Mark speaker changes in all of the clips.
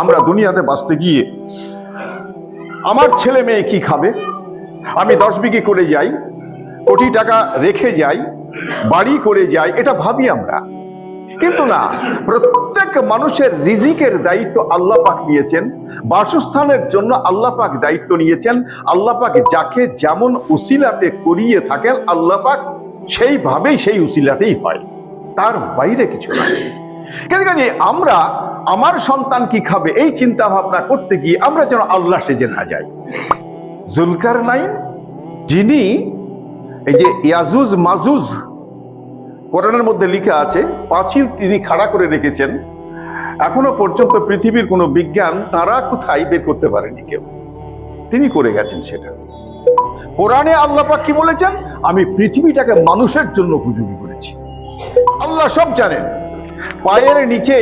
Speaker 1: আমরা দুনিয়াতে বাঁচতে গিয়ে আমার ছেলে মেয়ে কি খাবে? আমি দশ বিঘে করে যাই, কোটি টাকা রেখে যাই, বাড়ি করে যাই, এটা ভাবি আমরা। কিন্তু না, প্রত্যেক মানুষের রিজিকের দায়িত্ব আল্লাহ পাক নিয়েছেন, বাসস্থানের জন্য আল্লাহ পাক দায়িত্ব নিয়েছেন, আল্লাহ পাক যাকে যেমন উসিলাতে করিয়ে থাকেন, আল্লাহ পাক সেইভাবেই সেই উসিলাতেই হয়। তার বাইরে কিছু না কিন্তু আমরা আমার সন্তান কি খাবে? এই চিন্তা ভাবনা করতে গিয়ে আমরা যেন আল্লাহ সেজে না যাই। জুলকার নাইন যিনি এই যে ইয়াজুজ মাজুজ, কোরআনের মধ্যে লেখা আছে, পাঁচিল তিনি খাড়া করে রেখেছেন। এখনও পর্যন্ত পৃথিবীর কোনো বিজ্ঞান তারা কোথায় বের করতে পারেনি কেউ। তিনি করে গেছেন সেটা। কোরআনে আল্লাহ পাক কি বলেছেন? আমি পৃথিবীটাকে মানুষের জন্য উপযোগী করেছি। আল্লাহ সব জানেন। পায়ের নিচে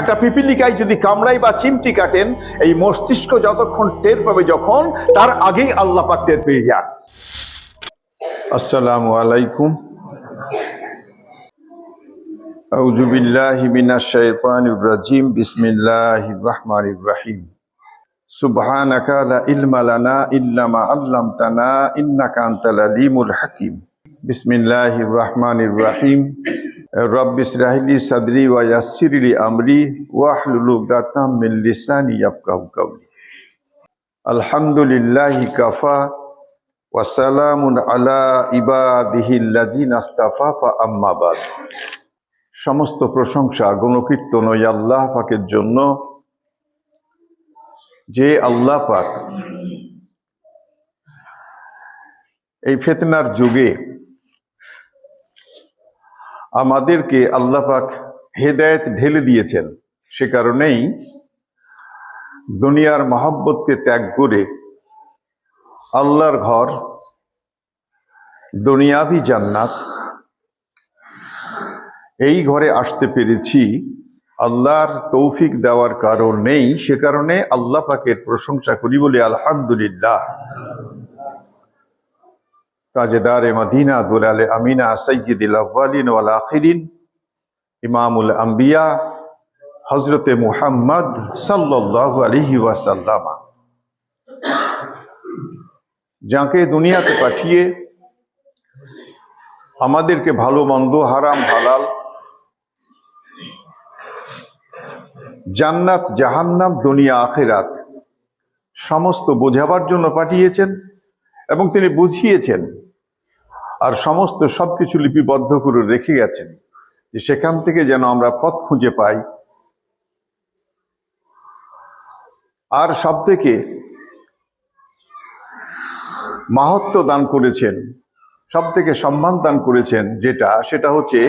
Speaker 1: একটা পিপিলিকায় যদি কামড়াই বা চিমটি কাটেন এই মস্তিষ্ক যতক্ষণ টের পাবে যখন তার আগেই আল্লাহ পাক টের পেয়ে যান আসসালামু আলাইকুম أعوذ بالله من الشيطان الرجيم بسم الله الرحمن الرحيم سبحانك لا علم لنا إلا ما علمتنا إنك أنت العليم الحكيم بسم الله الرحمن الرحيم রব্বি ইসরাহিলি সাদরি ওয়া ইয়াসসিরলি আমরি ওয়াহলুল উকদাতাম মিন লিসানি ইয়াফকাহু কাওলি আলহামদুলিল্লাহি কাফা ওয়া সালামুন আলা ইবাদিহিল লাযিনা আস্তাফা ফা আম্মা বাদ সমস্ত প্রশংসা গুণকীর্তন ওই আল্লাহ পাকের জন্য যে আল্লাহ পাক এই ফেতনার যুগে আমাদেরকে আল্লাহ পাক হেদায়েত ঢেলে দিয়েছেন। সে কারণেই দুনিয়ার মহাব্বতকে ত্যাগ করে আল্লাহর ঘর, দুনিয়াবি জান্নাত, এই ঘরে আসতে পেরেছি। আল্লাহর তৌফিক দেওয়ার কারণ নেই সে কারণে আল্লাহ পাকের প্রশংসা করি বলে আলহামদুলিল্লাহ। কাজেদারে মদিনা দুলালে আমিনা সৈয়দুল আউ্বালিন ওয়াল আখিরিন ইমামুল আম্বিয়া হজরতে মুহাম্মদ সাল্লাল্লাহু আলাইহি ওয়াসাল্লামা যাকে দুনিয়াতে পাঠিয়ে আমাদেরকে ভালো, মন্দ, হারাম, হালাল, জান্নাত, জাহান্নাম, দুনিয়া, আখেরাত, সমস্ত বোঝাবার জন্য পাঠিয়েছেন এবং তিনি বুঝিয়েছেন। আর সমস্ত সবকিছু লিপিবদ্ধ করে রেখে গেছেন যে সেখান থেকে যেন আমরা পথ খুঁজে পাই। আর সব থেকে মাহাত্ম দান করেছেন সব থেকে সম্মান দান করেছেন যেটা, সেটা হচ্ছে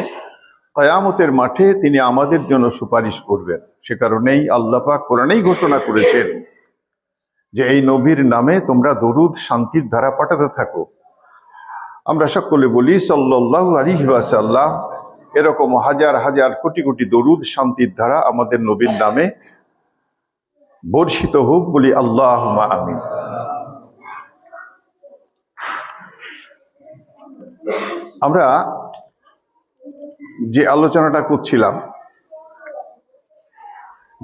Speaker 1: কয়ামতের মাঠে তিনি আমাদের জন্য সুপারিশ করবেন। সে কারণেই আল্লাহ পাক কোরআনেই ঘোষণা করেছেন যে, এই নবীর নামে তোমরা দরুদ, শান্তির ধারা পাঠাতে থাকো। আমরা সকলে বলি, সাল্লাল্লাহু আলাইহি ওয়াসাল্লাম, এরকম হাজার হাজার কোটি কোটি দরুদ শান্তির ধারা আমাদের নবীর নামে বর্ষিত হোক বলি আল্লাহ আমিন। আমরা যে আলোচনাটা করছিলাম,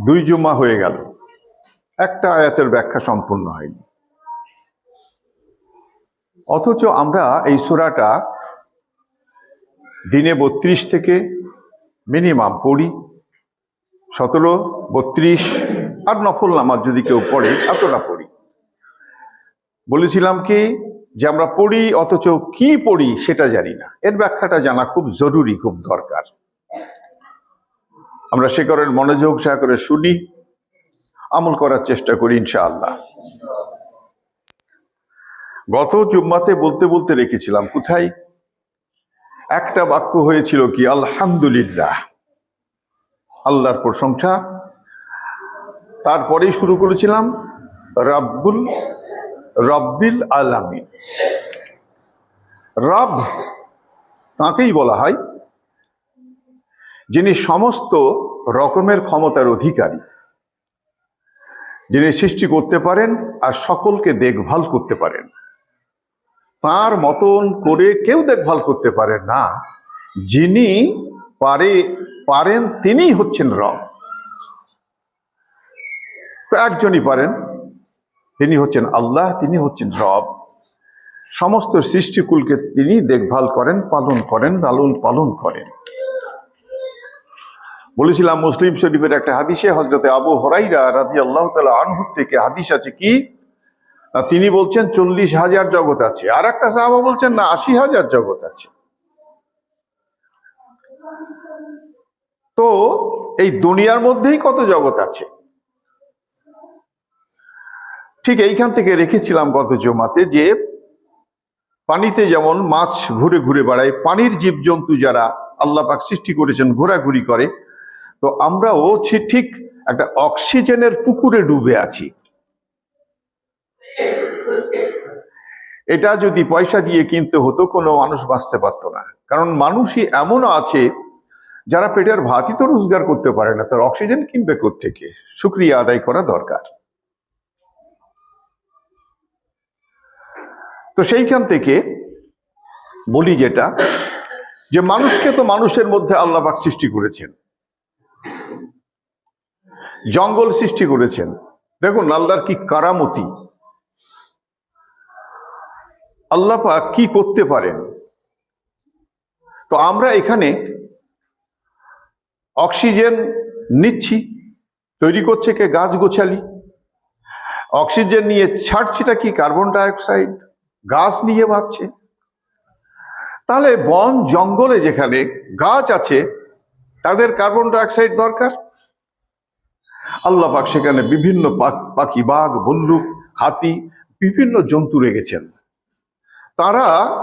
Speaker 1: দুই জুমা হয়ে গেল, একটা আয়াতের ব্যাখ্যা সম্পূর্ণ হয়নি। অথচ আমরা এই সুরাটা দিনে বত্রিশ থেকে মিনিমাম পড়ি। সতেরো, বত্রিশ আর নফল নামাজ যদি কেউ পড়ে, এতটা পড়ি। বলেছিলাম কি যে আমরা পড়ি, অথচ কি পড়ি সেটা জানি না। এর ব্যাখ্যাটা জানা খুব জরুরি, খুব দরকার। আমরা সে করেন মনোযোগ করে শুনি, আমল করার চেষ্টা করি ইনশাআল্লাহ। গত জুম্মাতে বলতে বলতে রেখেছিলাম, কোথায়? একটা বাক্য হয়েছিল কি? আলহামদুলিল্লাহ। আল্লাহর প্রশংসা। তারপরেই শুরু করেছিলাম, রাব্বুল, রব্বিল আলামিন। রব তাকেই বলা হয়, যিনি সমস্ত রকমের ক্ষমতার অধিকারী। যিনি সৃষ্টি করতে পারেন আর সকলকে দেখভাল করতে পারেন। তার মতন করে কেউ দেখভাল করতে পারে না। যিনি পারে, পারেন তিনিই হচ্ছেন রব। একজনই পারেন, তিনি হচ্ছেন আল্লাহ, তিনি হচ্ছেন রব। সমস্ত সৃষ্টিকুলকে তিনি দেখভাল করেন, পালন করেন, লালন পালন করেন। বলেছিলাম মুসলিম শরীফের একটা হাদিসে হজরতে আবু হরাইরা রাজি আল্লাহ তালা আনহুর থেকে হাদিস আছে কি? তিনি বলছেন চল্লিশ হাজার জগৎ আছে। আর একটা সাহাবা বলছেন, না, আশি হাজার জগৎ আছে। তো এই দুনিয়ার মধ্যেই কত জগৎ আছে? ঠিক এইখান থেকে রেখেছিলাম গত জমাতে যে পানিতে যেমন মাছ ঘুরে ঘুরে বেড়ায়, পানির জীবজন্তু যারা আল্লাহ পাক সৃষ্টি করেছেন, ঘোরাঘুরি করে, তো আমরাও ঠিক একটা অক্সিজেনের পুকুরে ডুবে আছি। এটা যদি পয়সা দিয়ে কিনতে হতো, কোনো মানুষ বাঁচতে পারতো না। কারণ মানুষই এমনও আছে, যারা পেটের ভাতই তো রোজগার করতে পারে না, তার অক্সিজেন কিনবে থেকে শুক্রিয়া আদায় করা দরকার। তো সেইখান থেকে বলি যেটা, যে মানুষকে তো মানুষের মধ্যে আল্লাহবাক সৃষ্টি করেছেন। জঙ্গল সৃষ্টি করেছেন। দেখুন, আল্লাহর কি কারামতি। আল্লাহ পাক কি করতে পারেন? তো আমরা এখানে অক্সিজেন নিচ্ছি, তৈরি করছে কে? গাছ গোছালি। অক্সিজেন নিয়ে ছাড়ছেটা কি? Carbon dioxide. গাছ নিয়ে বাঁচছে তাহলে বন জঙ্গলে যেখানে গাছ আছে, তাদের কার্বন ডাইঅক্সাইড দরকার। আল্লাহ পাক সেখানে বিভিন্ন পাখ- বাঘ ভল্লুক হাতি, বিভিন্ন জন্তু রেখেছেন। তারা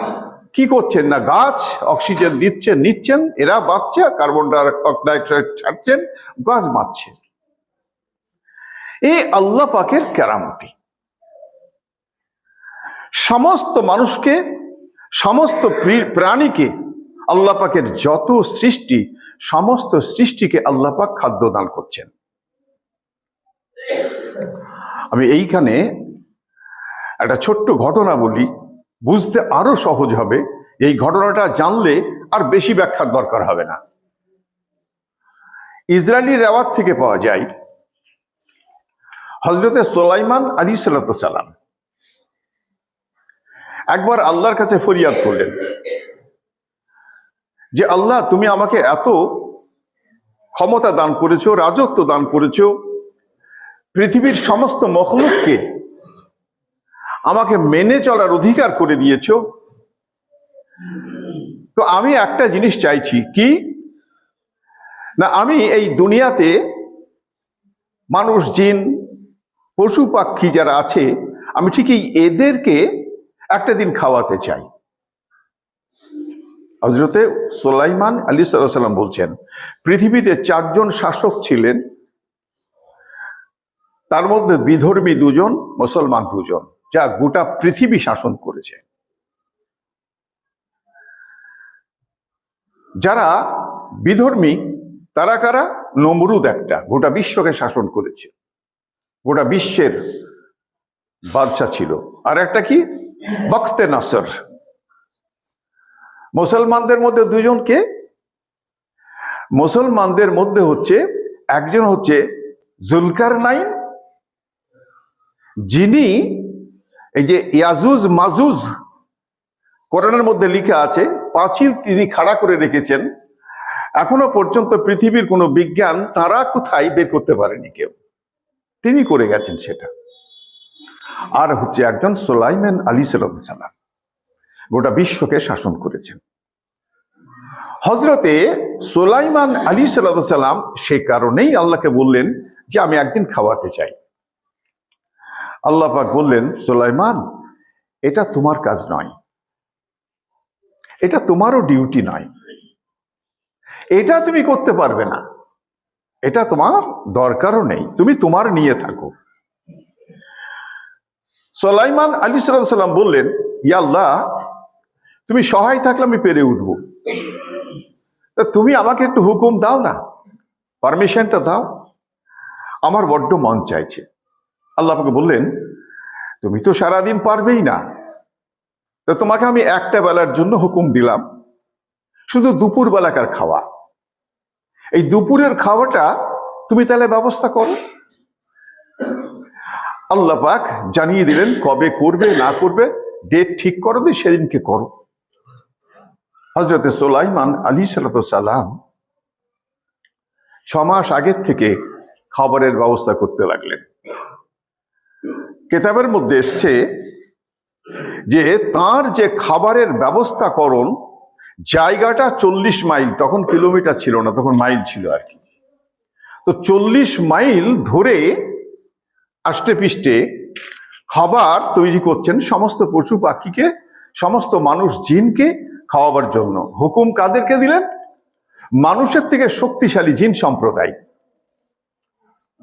Speaker 1: কি করছেন না? গাছ অক্সিজেন দিচ্ছেন, নিচ্ছেন, এরা বাঁচছে, কার্বন ডাইঅক্সাইড ছাড়ছেন, গাছ বাঁচছে। এই আল্লাহ পাকের কেরামতি। সমস্ত মানুষকে, সমস্ত প্রি- প্রাণীকে আল্লাহ পাকের যত সৃষ্টি, সমস্ত সৃষ্টিকে আল্লাহ পাক খাদ্য দান করছেন। আমি এইখানে একটা ছোট্ট ঘটনা বলি। বুঝতে আরও সহজ হবে। এই ঘটনাটা জানলে আর বেশি ব্যাখ্যার দরকার হবে না। ইসরায়েলি রেওয়াত থেকে পাওয়া যায় হজরতে সোলাইমান আলী সালাম। একবার আল্লাহর কাছে ফরিয়াদ করলেন যে, আল্লাহ, তুমি আমাকে এত ক্ষমতা দান করেছ, রাজত্ব দান করেছ, পৃথিবীর সমস্ত মখলুককে আমাকে মেনে চলার অধিকার করে দিয়েছ। তো আমি একটা জিনিস চাইছি, কি? না, আমি এই দুনিয়াতে মানুষ, জিন, পশু, পাখি যারা আছে, আমি ঠিকই এদেরকে একটা দিন খাওয়াতে চাই। হজরতে সোলাইমান আলী সাল্লাম বলছেন, পৃথিবীতে চারজন শাসক ছিলেন, তার মধ্যে বিধর্মী দুজন, মুসলমান দুজন। যা গোটা পৃথিবী শাসন করেছে। যারা বিধর্মী, তারা কারা? নমরুদ একটা, গোটা বিশ্বকে শাসন করেছে। গোটা বিশ্বের বাদশা ছিল। আর একটা কি? বক্তে নাসর। মুসলমানদের মধ্যে দুজনকে মুসলমানদের মধ্যে হচ্ছে, একজন হচ্ছে জুলকার নাইন যিনি এই যে ইয়াজুজ মাজুজ কোরআনের মধ্যে লেখা আছে, পাঁচিল তিনি খাড়া করে রেখেছেন। এখনও পর্যন্ত পৃথিবীর কোনো বিজ্ঞান তারা কোথায় বের করতে পারেনি কেউ। তিনি করে গেছেন সেটা। আর হচ্ছে একজন সোলাইমান আলী সালাম, গোটা বিশ্বকে শাসন করেছেন। হজরতে সোলাইমান আলী সাল্লাম সে কারণেই আল্লাহকে বললেন যে, আমি একদিন খাওয়াতে চাই। আল্লাহ পাক বললেন, সোলাইমান, এটা তোমার কাজ নয়। এটা তোমারও ডিউটি নয়। এটা তুমি করতে পারবে না। এটা তোমার দরকারও নেই। তুমি তোমার নিয়ে থাকো। সোলাইমান আলী সাল্লাম বললেন, ইয়া আল্লাহ, তুমি সহায় থাকলে আমি পেরে উঠব। তা তুমি আমাকে একটু হুকুম দাও না। পারমিশনটা দাও। আমার বড্ড মন চাইছে। আল্লাহ আমাকে বললেন, তুমি তো সারাদিন পারবেই না। তো তোমাকে আমি একটা বেলার জন্য হুকুম দিলাম। শুধু দুপুর বেলাকার খাওয়া। এই দুপুরের খাওয়াটা তুমি তাহলে ব্যবস্থা করো। আল্লাহ পাক জানিয়ে দিলেন, কবে করবে, না করবে ডেট ঠিক করো দিয়ে সেদিনকে করো। হজরত সোলাইমান আলী সালাম ছ মাস আগের থেকে খাবারের ব্যবস্থা করতে লাগলেন। কেতাবের মধ্যে এসছে যে তার যে খাবারের ব্যবস্থাকরণ জায়গাটা চল্লিশ মাইল, তখন কিলোমিটার ছিল না, তখন মাইল ছিল আর কি। তো চল্লিশ মাইল ধরে আষ্টে পিষ্টে খাবার তৈরি করছেন সমস্ত পশু পাখিকে, সমস্ত মানুষ জিনকে খাওয়াবার জন্য। হুকুম কাদেরকে দিলেন? মানুষের থেকে শক্তিশালী জিন সম্প্রদায়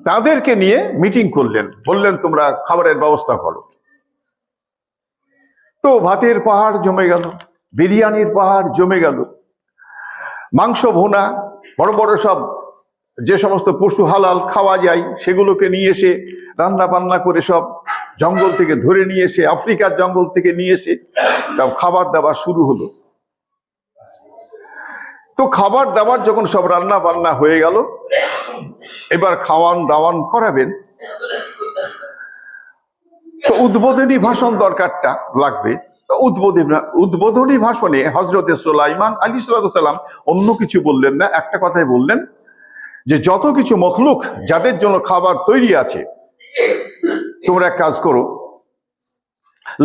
Speaker 1: তাদেরকে নিয়ে মিটিং করলেন। বললেন, তোমরা খাবারের ব্যবস্থা করো। তো ভাতের পাহাড় জমে গেল, বিরিয়ানির পাহাড় জমে গেল, মাংস, ভোনা, বড় বড় সব যে সমস্ত পশু হালাল খাওয়া যায়, সেগুলোকে নিয়ে এসে, রান্না বান্না করে সব জঙ্গল থেকে ধরে নিয়ে এসে, আফ্রিকার জঙ্গল থেকে নিয়ে এসে সব খাবার দাবার শুরু হলো। তো খাবার দাবার যখন সব রান্না বান্না হয়ে গেল এবার খাওয়ান দাওয়ান করাবেন। তো উদ্বোধনী ভাষণ দরকারটা লাগবে। উদ্বোধনী উদ্বোধনী ভাষণে হজরতে সোলাইমান আলী সাল্লাম অন্য কিছু বললেন না, একটা কথাই বললেন যে, যত কিছু মখলুক যাদের জন্য খাবার তৈরি আছে, তোমরা এক কাজ করো,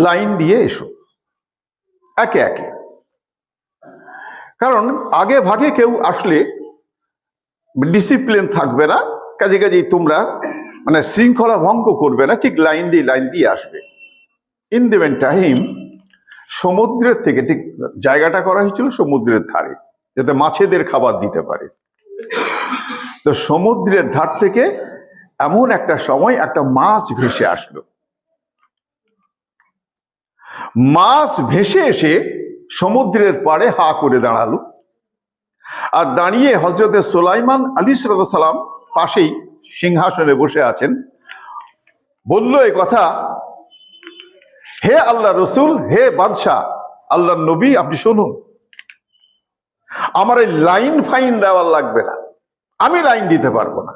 Speaker 1: লাইন দিয়ে এসো। একে একে। কারণ আগে ভাগে কেউ আসলে ডিসিপ্লিন থাকবে না। কাজে কাজেই তোমরা মানে শৃঙ্খলা ভঙ্গ করবে না, ঠিক লাইন দিয়ে লাইন দিয়ে আসবে। ইন দেবেন টাইম সমুদ্রের থেকে ঠিক জায়গাটা করা হয়েছিল সমুদ্রের ধারে, যাতে মাছেদের খাবার দিতে পারে। তো সমুদ্রের ধার থেকে এমন একটা সময় একটা মাছ ভেসে আসলো। মাছ ভেসে এসে সমুদ্রের পাড়ে হা করে দাঁড়াল। আর দাঁড়িয়ে হজরতে সোলাইমান আলী সালাম পাশেই সিংহাসনে বসে আছেন, বলল এ কথা, হে আল্লাহ রসুল, হে বাদশাহ আল্লাহ নবী, আপনি শুনুন। আমার এই লাইন ফাইন দেওয়ার লাগবে না। আমি লাইন দিতে পারব না।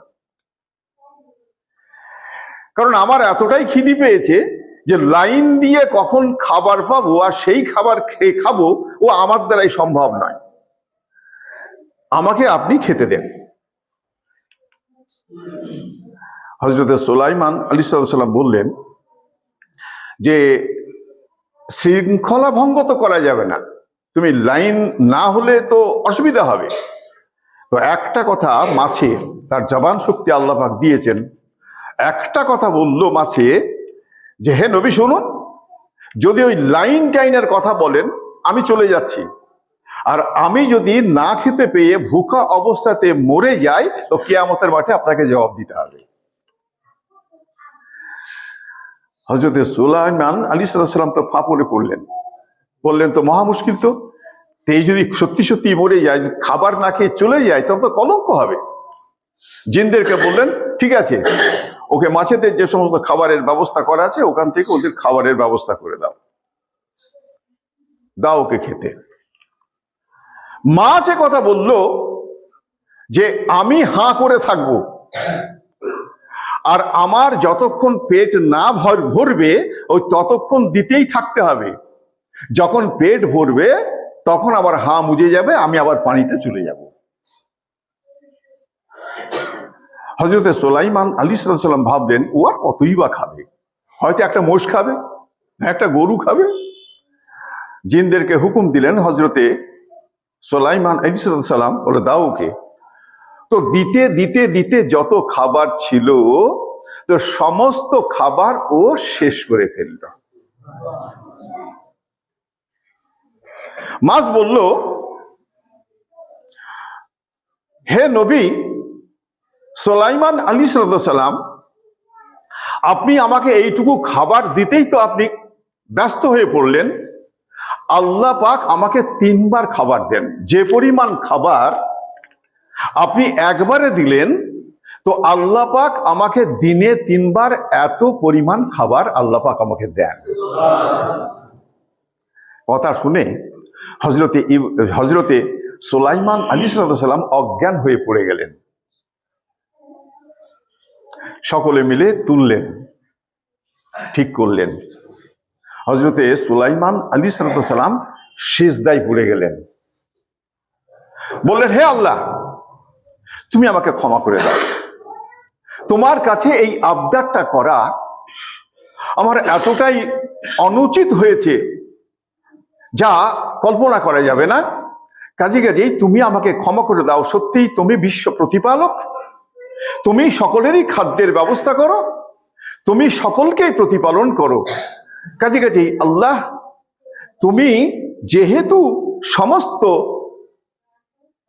Speaker 1: কারণ আমার এতটাই খিদি পেয়েছে যে লাইন দিয়ে কখন খাবার পাবো আর সেই খাবার খেয়ে খাব, ও আমার দ্বারাই সম্ভব নয়। আমাকে আপনি খেতে দেন। হজরত সোলাইমান আলী সাল্লাম বললেন যে, শৃঙ্খলা ভঙ্গ তো করা যাবে না। তুমি লাইন না হলে তো অসুবিধা হবে। তো একটা কথা মাছে, তার জবান শক্তি আল্লাপাক দিয়েছেন। একটা কথা বলল মাছে যে, হে নবী, শুনুন। যদি ওই লাইন টাইনের কথা বলেন, আমি চলে যাচ্ছি। আর আমি যদি না খেতে পেয়ে ভুকা অবস্থাতে মরে যাই, তো কেয়ামতের মাঠে আপনাকে জবাব দিতে হবে। হজরত সুলাইমান আলী সাল্লাম তো ফাঁপড়ে পড়লেন। বললেন, তো মহা মুশকিল তো? তো এই যদি সত্যি সত্যি মরে যায় খাবার না খেয়ে চলে যায় তখন তো কলঙ্ক হবে। জিনদেরকে বললেন, ঠিক আছে, ওকে মাছেদের যে সমস্ত খাবারের ব্যবস্থা করা আছে, ওখান থেকে ওদের খাবারের ব্যবস্থা করে দাও। দাও ওকে খেতে। মাছ সে কথা বলল যে আমি হাঁ করে থাকব। আর আমার যতক্ষণ পেট না ভর, ভরবে, ওই ততক্ষণ দিতেই থাকতে হবে। যখন পেট ভরবে, তখন আবার হাঁ মুজে যাবে, আমি আবার পানিতে চলে যাব। হজরতে সোলাইমান আলী সাল্লাম ভাবলেন, ও আর কতই বা খাবে? হয়তো একটা মোষ খাবে, একটা গরু খাবে। জিনদেরকে হুকুম দিলেন হজরতে সোলাইমান আলী সাল্লাম বলে, দাও ওকে। তো দিতে দিতে দিতে যত খাবার ছিল, তো সমস্ত খাবার ও শেষ করে ফেলল। মাস বলল, হে নবী, সোলাইমান আলী সালাম, আপনি আমাকে এইটুকু খাবার দিতেই তো আপনি ব্যস্ত হয়ে পড়লেন। আল্লাহ পাক আমাকে তিনবার খাবার দেন। যে পরিমাণ খাবার আপনি একবারে দিলেন, তো আল্লাহ পাক আমাকে দিনে তিনবার এত পরিমাণ খাবার আল্লাহ পাক আমাকে দেন। কথা শুনে হজরতে হজরতে সোলাইমান আলী সাল্লাম অজ্ঞান হয়ে পড়ে গেলেন। সকলে মিলে তুললেন, ঠিক করলেন। হজরতে সুলাইমান আলী সালাম শেষদায় পড়ে গেলেন। বললেন, হে আল্লাহ, তুমি আমাকে ক্ষমা করে দাও। তোমার কাছে এই আবদারটা করা আমার এতটাই অনুচিত হয়েছে যা কল্পনা করা যাবে না। কাজে কাজেই তুমি আমাকে ক্ষমা করে দাও। সত্যিই তুমি বিশ্ব প্রতিপালক। তুমি সকলেরই খাদ্যের ব্যবস্থা করো। তুমি সকলকেই প্রতিপালন করো। কাজে কাজেই আল্লাহ, তুমি যেহেতু সমস্ত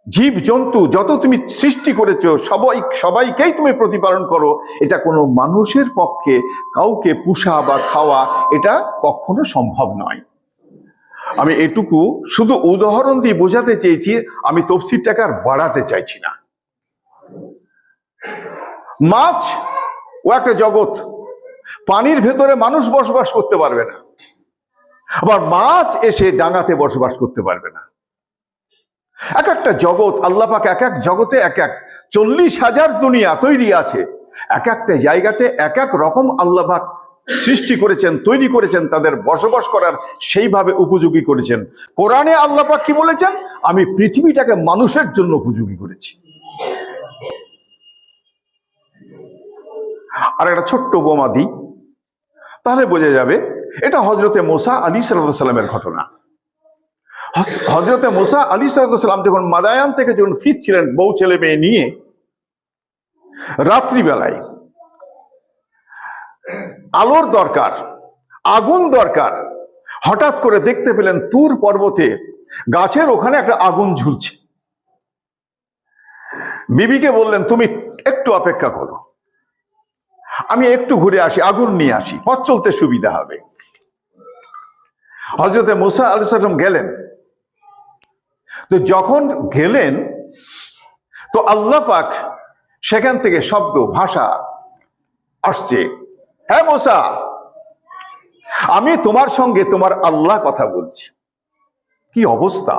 Speaker 1: জীব জন্তু যত তুমি সৃষ্টি করেছ, সবাই, সবাইকেই তুমি প্রতিপালন করো, এটা কোনো মানুষের পক্ষে, কাউকে পুষা বা খাওয়া এটা কখনো সম্ভব নয়। আমি এটুকু শুধু উদাহরণ দিয়ে বোঝাতে চেয়েছি, আমি তফসির টাকা আর বাড়াতে চাইছি না। মাছ ও একটা জগৎ পানির ভেতরে মানুষ বসবাস করতে পারবে না। আবার মাছ এসে ডাঙাতে বসবাস করতে পারবে না। এক একটা জগৎ, আল্লাপাক এক এক জগতে এক এক চল্লিশ হাজার দুনিয়া তৈরি আছে। এক একটা জায়গাতে এক এক রকম আল্লাপাক সৃষ্টি করেছেন, তৈরি করেছেন, তাদের বসবাস করার সেইভাবে উপযোগী করেছেন। কোরআনে আল্লাপাক কি বলেছেন? আমি পৃথিবীটাকে মানুষের জন্য উপযোগী করেছি। আর একটা ছোট্ট বোমা দিই। তাহলে বোঝা যাবে, এটা হজরতে মোসা আলী সাল্লামের ঘটনা। হজরতে মোসা আলী সাল্লাম যখন মাদায়ান থেকে যখন ফিরছিলেন বউ ছেলে মেয়ে নিয়ে, রাত্রিবেলায়, আলোর দরকার, আগুন দরকার, হঠাৎ করে দেখতে পেলেন তুর পর্বতে গাছের ওখানে একটা আগুন ঝুলছে। বিবিকে বললেন, তুমি একটু অপেক্ষা করো। আমি একটু ঘুরে আসি, আগুন নিয়ে আসি, পথ চলতে সুবিধা হবে। হজরতে মুসা আলাইসাল্লাম গেলেন। তো যখন গেলেন, তো আল্লাহ পাক সেখান থেকে শব্দ, ভাষা আসছে হ্যাঁ মোসা, আমি তোমার সঙ্গে তোমার আল্লাহ কথা বলছি। কি অবস্থা?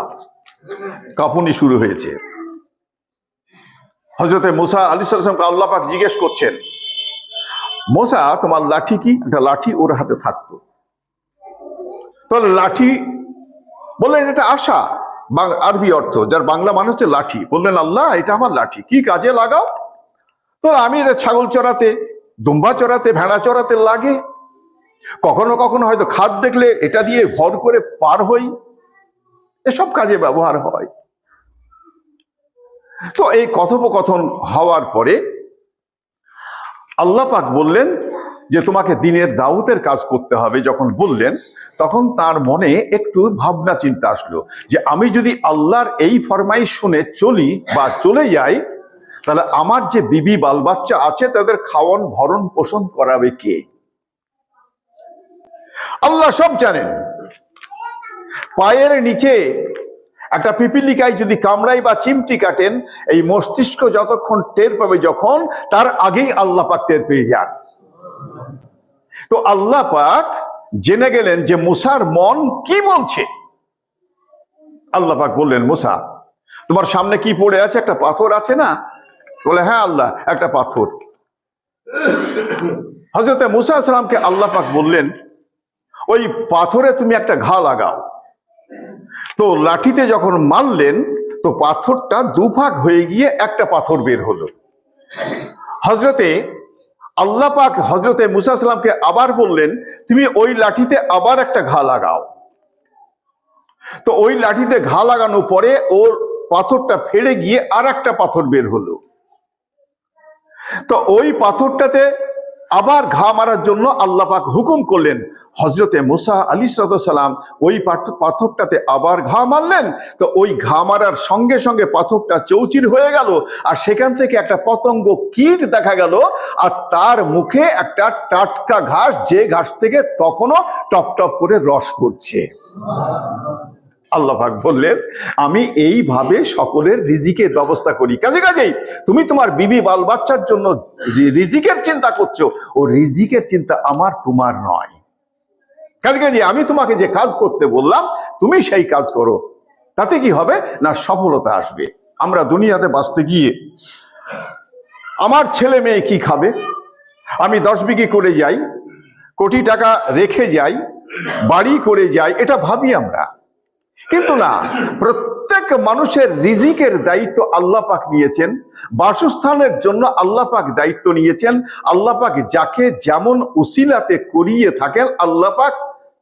Speaker 1: কাঁপুনি শুরু হয়েছে। হজরতে মোসা আলী সাল্লামকে আল্লাহ পাক জিজ্ঞেস করছেন মোসা, তোমার লাঠি কি? একটা লাঠি ওর হাতে থাকতো। তাহলে লাঠি, বললেন, এটা আশা আরবি অর্থ, যার বাংলা মানে হচ্ছে লাঠি। বললেন, আল্লাহ, এটা আমার লাঠি, কি কাজে লাগাও? তো আমি এটা ছাগল চড়াতে, দুম্বা চড়াতে, ভেড়া চড়াতে লাগে। কখনো কখনো হয়তো খাদ দেখলে এটা দিয়ে ভর করে পার হই। এসব কাজে ব্যবহার হয়। তো এই কথোপকথন হওয়ার পরে আল্লাহ পাক বললেন যে তোমাকে দিনের দাউতের কাজ করতে হবে যখন বললেন, তখন তার মনে একটু ভাবনা চিন্তা আসলো যে আমি যদি আল্লাহর এই ফরমাইশ শুনে চলি বা চলে যাই, তাহলে আমার যে বিবি বাল বাচ্চা আছে তাদের খাওয়ান, ভরণ পোষণ করাবে কে? আল্লাহ সব জানেন। পায়ের নিচে একটা পিপিলিকায় যদি কামড়াই বা চিমটি কাটেন, এই মস্তিষ্ক যতক্ষণ টের পাবে যখন, তার আগেই আল্লাহ পাক টের পেয়ে যান। তো আল্লাহ পাক জেনে গেলেন যে মুসার মন কি বলছে। আল্লাহ পাক বললেন, মুসা, তোমার সামনে কি পড়ে আছে? একটা পাথর আছে না? বলে হ্যাঁ আল্লাহ, একটা পাথর। হজরত মুসা সালামকে আল্লাহ পাক বললেন, ওই পাথরে তুমি একটা ঘা লাগাও। তো লাঠিতে যখন মারলেন, তো পাথরটা দুভাগ হয়ে গিয়ে একটা পাথর বের হলো। হজরতে আল্লাহ পাক হজরতে মুসা সালামকে আবার বললেন, তুমি ওই লাঠিতে আবার একটা ঘা লাগাও। তো ওই লাঠিতে ঘা লাগানোর পরে ওর পাথরটা ফেড়ে গিয়ে আর একটা পাথর বের হলো। তো ওই পাথরটাতে আবার ঘা মারার জন্য আল্লাহ পাক হুকুম করলেন। হজরতে মুসা আলী সালাম ওই পাথ- পাথরটাতে আবার ঘা মারলেন। তো ওই ঘা মারার সঙ্গে সঙ্গে পাথরটা চৌচির হয়ে গেল আর সেখান থেকে একটা পতঙ্গ কীট দেখা গেল আর তার মুখে একটা টাটকা ঘাস, যে ঘাস থেকে তখনও টপ টপ করে রস পড়ছে। আল্লাহ পাক বললেন, আমি এইভাবে সকলের রিজিকের ব্যবস্থা করি। কাজে কাজেই, তুমি তোমার বিবি বাল বাচ্চার জন্য রিজিকের চিন্তা করছ, ও রিজিকের চিন্তা আমার তোমার নয়। কাজে কাজে আমি তোমাকে যে কাজ করতে বললাম, তুমি সেই কাজ করো। তাতে কি হবে? না, সফলতা আসবে। আমরা দুনিয়াতে বাঁচতে গিয়ে, আমার ছেলে মেয়ে কি খাবে? আমি দশ বিঘি করে যাই, কোটি টাকা রেখে যাই, বাড়ি করে যাই, এটা ভাবি আমরা। কিন্তু না, প্রত্যেক মানুষের রিজিকের দায়িত্ব আল্লাহ পাক নিয়েছেন, বাসস্থানের জন্য আল্লাহ পাক দায়িত্ব নিয়েছেন, আল্লাহ পাক যাকে যেমন উসিলাতে করিয়ে থাকেন, আল্লাহ পাক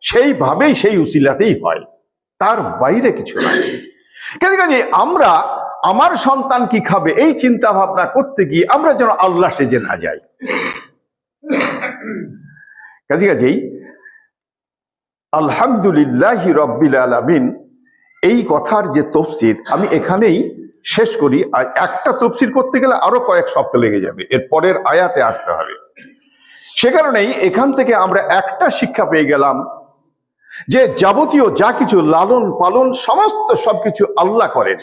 Speaker 1: সেইভাবেই সেই উসিলাতেই হয়। তার বাইরে কিছু নাই। কাজে আমরা, আমার সন্তান কি খাবে, এই চিন্তা ভাবনা করতে গিয়ে আমরা যেন আল্লাহ সেজে না যাই। কাজে কাজেই, আলহামদুলিল্লাহ রব্বিল আলামিন এই কথার যে তফসির আমি এখানেই শেষ করি। আর একটা তফসির করতে গেলে আরও কয়েক সপ্তাহ লেগে যাবে। এর পরের আয়াতে আসতে হবে। সে কারণেই এখান থেকে আমরা একটা শিক্ষা পেয়ে গেলাম যে যাবতীয় যা কিছু লালন পালন সমস্ত সবকিছু আল্লাহ করেন।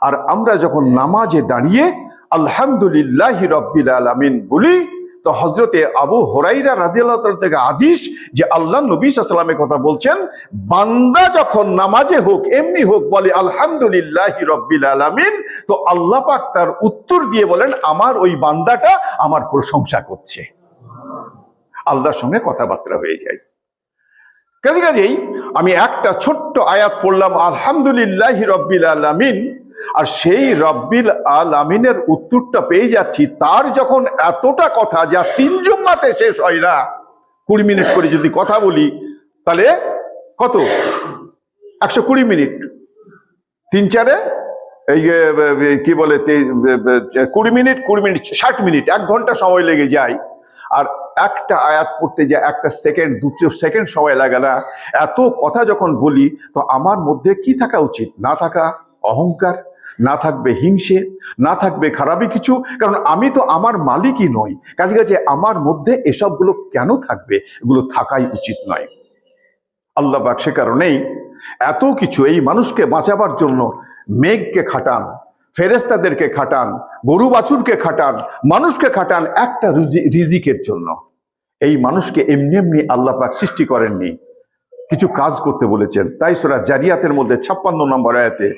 Speaker 1: আর আমরা যখন নামাজে দাঁড়িয়ে আলহামদুলিল্লাহ রব্বিল আলামিন বলি তো হজরতে আবু হরাইরা রাজিয়াল্লাহ থেকে আদিস যে আল্লাহ নবী সাল্লামের কথা বলছেন, বান্দা যখন নামাজে হোক, এমনি হোক, বলে আলহামদুলিল্লাহ রব্বিল আলামিন, তো আল্লাহ পাক তার উত্তর দিয়ে বলেন, আমার ওই বান্দাটা আমার প্রশংসা করছে। আল্লাহর সঙ্গে কথাবার্তা হয়ে যায়। কাজে কাজেই আমি একটা ছোট্ট আয়াত পড়লাম, আলহামদুলিল্লাহ রব্বিল আলামিন আর সেই রব্বিল আল আমিনের উত্তরটা পেয়ে যাচ্ছি। তার যখন এতটা কথা যা তিন জুম্মাতে শেষ হয় না, কুড়ি মিনিট করে যদি কথা বলি, তাহলে কত? একশো কুড়ি মিনিট। তিন চারে? এই কি বলে কুড়ি মিনিট কুড়ি মিনিট, ষাট মিনিট, এক ঘণ্টা সময় লেগে যায়। আর একটা আয়াত পড়তে যে একটা সেকেন্ড দুটো সেকেন্ড সময় লাগে না, এত কথা যখন বলি, তো আমার মধ্যে কি থাকা উচিত? না থাকা অহংকার, না থাকবে হিংসে, না থাকবে খারাপই কিছু, কারণ আমি তো আমার মালিকই নই। কাজে কাজে আমার মধ্যে এসবগুলো কেন থাকবে? এগুলো থাকাই উচিত নয়। আল্লাহ পাক সে কারণেই এত কিছু এই মানুষকে বাঁচাবার জন্য মেঘকে খাটান। ফেরেস্তাদেরকে খাটান, গরু বাছুরকে খাটান, মানুষকে খাটান একটা রুজি- রিজিকের জন্য। এই মানুষকে এমনি এমনি আল্লাহ পাক সৃষ্টি করেননি। কিছু কাজ করতে বলেছেন। তাই সোরা জারিয়াতের মধ্যে ছাপ্পান্ন নম্বর আয়াতে,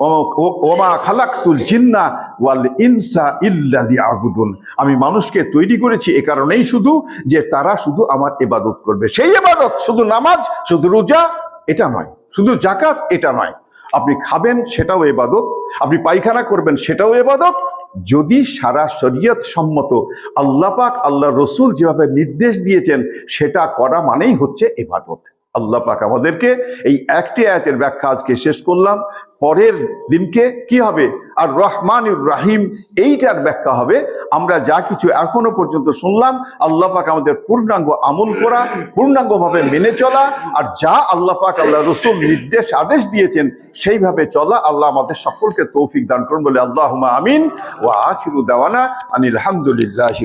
Speaker 1: ওমা খালাকতুল জিন্না ওয়াল ইনসা ইল্লা লিয়াবুদুন। আমি মানুষকে তৈরি করেছি এ কারণেই শুধু যে তারা শুধু আমার এবাদত করবে। সেই এবাদত শুধু নামাজ, শুধু রোজা, এটা নয়। শুধু জাকাত এটা নয়। আপনি খাবেন সেটাও এবাদত, আপনি পায়খানা করবেন সেটাও এবাদত। যদি সারা শরীয়ত সম্মত আল্লাপাক আল্লাহ রসুল যেভাবে নির্দেশ দিয়েছেন, সেটা করা মানেই হচ্ছে এবাদত। আল্লাহ পাক আমাদেরকে এই একটি আয়াতের ব্যাখ্যা আজকে শেষ করলাম। পরের দিনকে কি হবে? আর রহমান রাহিম, এইটার ব্যাখ্যা হবে। আমরা যা কিছু এখনও পর্যন্ত শুনলাম, আল্লাহ পাক আমাদের পূর্ণাঙ্গ আমল করা, পূর্ণাঙ্গভাবে মেনে চলা, আর যা আল্লাহ পাক, আল্লাহ রসুল নির্দেশ আদেশ দিয়েছেন, সেইভাবে চলা আল্লাহ আমাদের সকলকে তৌফিক দান করুন বলে আল্লাহ আমিন। ও আখিরু দেওয়ানা আনিল আলহামদুলিল্লাহ